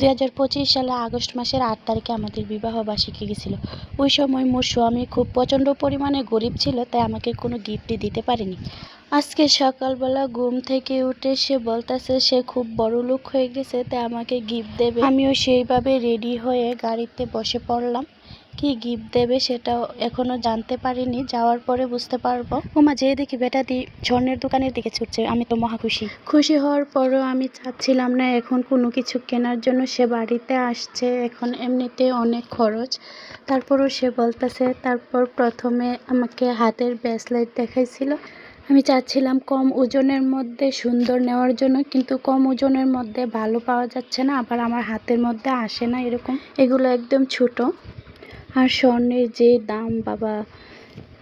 দুই হাজার পঁচিশ সালে আগস্ট মাসের আট তারিখে আমাদের বিবাহ বার্ষিকী গেছিল। ওই সময় মোর স্বামী খুব প্রচণ্ড পরিমাণে গরিব ছিল, তাই আমাকে কোনো গিফটই দিতে পারেনি। আজকে সকালবেলা ঘুম থেকে উঠে সে বলতেছে, সে খুব বড় লোক হয়ে গেছে তাই আমাকে গিফট দেবে। আমিও সেইভাবে রেডি হয়ে গাড়িতে বসে পড়লাম। কি গিফট দেবে সেটাও এখনও জানতে পারিনি, যাওয়ার পরে বুঝতে পারব। ওমা, যেয়ে দেখি বেটা, দি স্বর্ণের দোকানের দিকে ছুটছে, আমি তো মহা খুশি। খুশি হওয়ার পরও আমি চাচ্ছিলাম না, এখন কোনো কিছু কেনার জন্য সে বাড়িতে আসছে, এখন এমনিতে অনেক খরচ। তারপরও সে বলতেছে, তারপর প্রথমে আমাকে হাতের ব্রেসলেট দেখাইছিল। আমি চাচ্ছিলাম কম ওজনের মধ্যে সুন্দর নেওয়ার জন্য, কিন্তু কম ওজনের মধ্যে ভালো পাওয়া যাচ্ছে না, আবার আমার হাতের মধ্যে আসে না এরকম। এগুলো একদম ছোট। আর স্বর্ণের যে দাম, বাবা।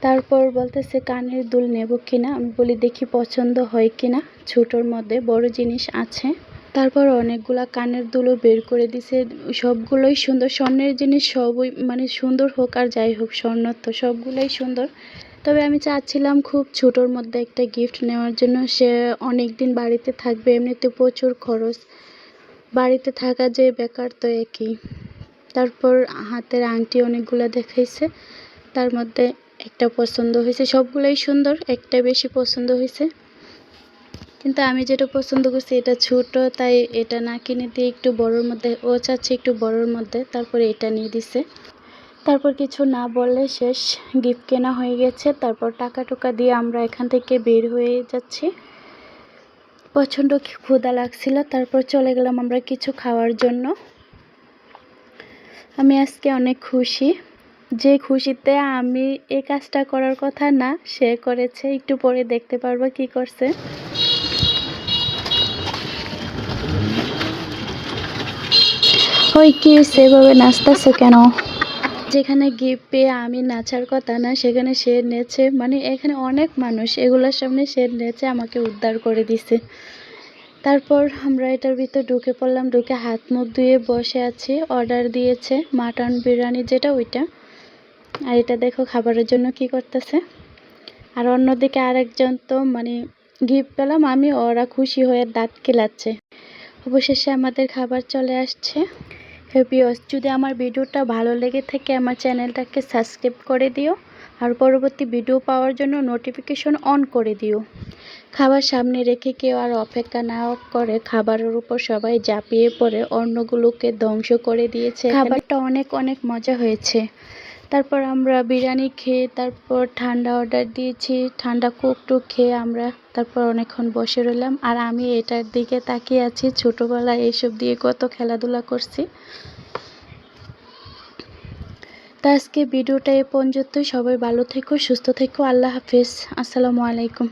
তারপর বলতেছে, কানের দুল নেব কিনা? আমি বলি, দেখি পছন্দ হয় কিনা। ছোটোর মধ্যে বড় জিনিস আছে। তারপর অনেকগুলা কানের দুলও বের করে দিছে। সবগুলোই সুন্দর। স্বর্ণের জিনিস সবই মানে সুন্দর হোক আর যাই হোক, স্বর্ণ তো সবগুলোই সুন্দর। তবে আমি চাচ্ছিলাম খুব ছোটোর মধ্যে একটা গিফট নেওয়ার জন্য। সে অনেক দিন বাড়িতে থাকবে, এমনিতে প্রচুর খরচ। বাড়িতে থাকা যে বেকার তো একই। তারপর হাতের আংটি অনেকগুলো দেখাইছে। তার মধ্যে একটা পছন্দ হয়েছে। সবগুলোই সুন্দর, একটা বেশি পছন্দ হয়েছে। কিন্তু আমি যেটা পছন্দ করছি এটা ছোট, তাই এটা না কিনে দিয়ে একটু বড়োর মধ্যে, ও চাচ্ছে একটু বড়োর মধ্যে, তারপরে এটা নিয়ে দিছে। তারপর কিছু না বললে শেষ, গিফট কেনা হয়ে গেছে, তারপর টাকা টুকা দিয়ে আমরা এখান থেকে বের হয়ে যাচ্ছি। প্রচণ্ড ক্ষুধা লাগছিল, তারপর চলে গেলাম আমরা কিছু খাওয়ার জন্য। আমি আজকে অনেক খুশি, যে খুশিতে আমি এই কাজটা করার কথা না, সে করেছে, একটু পরে দেখতে পারব কি করছে। ওই কি সেভাবে নাচতেছে কেন? যেখানে গিফট পেয়ে আমি নাচার কথা না, সেখানে সে নেচে মানে এখানে অনেক মানুষ, এগুলোর সামনে সে নেচে আমাকে উদ্ধার করে দিছে। তারপর আমরা এটার ভিতর ঢুকে পড়লাম, ঢুকে হাত মুখ ধুয়ে বসে আছি অর্ডার দিয়েছে মাটন বিরিয়ানি যেটা ওইটা। আর এটা দেখো খাবারের জন্য কি করতেছে। আর অন্যদিকে আরেকজন তো মানে গিফট পেলাম, আমি ওরা খুশি হয়ে দাঁত কেলাচ্ছে। অবশেষে আমাদের খাবার চলে আসছে। হ্যাপিওস যদি আমার ভিডিওটা ভালো লেগে থাকে আমার চ্যানেলটাকে সাবস্ক্রাইব করে দিও। আর পরবর্তী ভিডিও পাওয়ার জন্য নোটিফিকেশন অন করে দিও। খাবার সামনে রেখে কেউ আর অপেক্ষা না করে খাবারের উপর সবাই জাপিয়ে পড়ে অন্যগুলোকে ধ্বংস করে দিয়েছে। খাবারটা অনেক অনেক মজা হয়েছে। তারপর আমরা বিরিয়ানি খেয়ে তারপর ঠান্ডা অর্ডার দিয়েছি। ঠান্ডা কোক টুক খেয়ে আমরা তারপর অনেকক্ষণ বসে রইলাম। আর আমি এটার দিকে তাকিয়ে আছি, ছোটোবেলায় এইসব দিয়ে কত খেলাধুলা করছি। তা আজকে ভিডিওটা এ পর্যন্তই। সবাই ভালো থেকো, সুস্থ থেকো। আল্লাহ হাফিজ। আসসালামু আলাইকুম।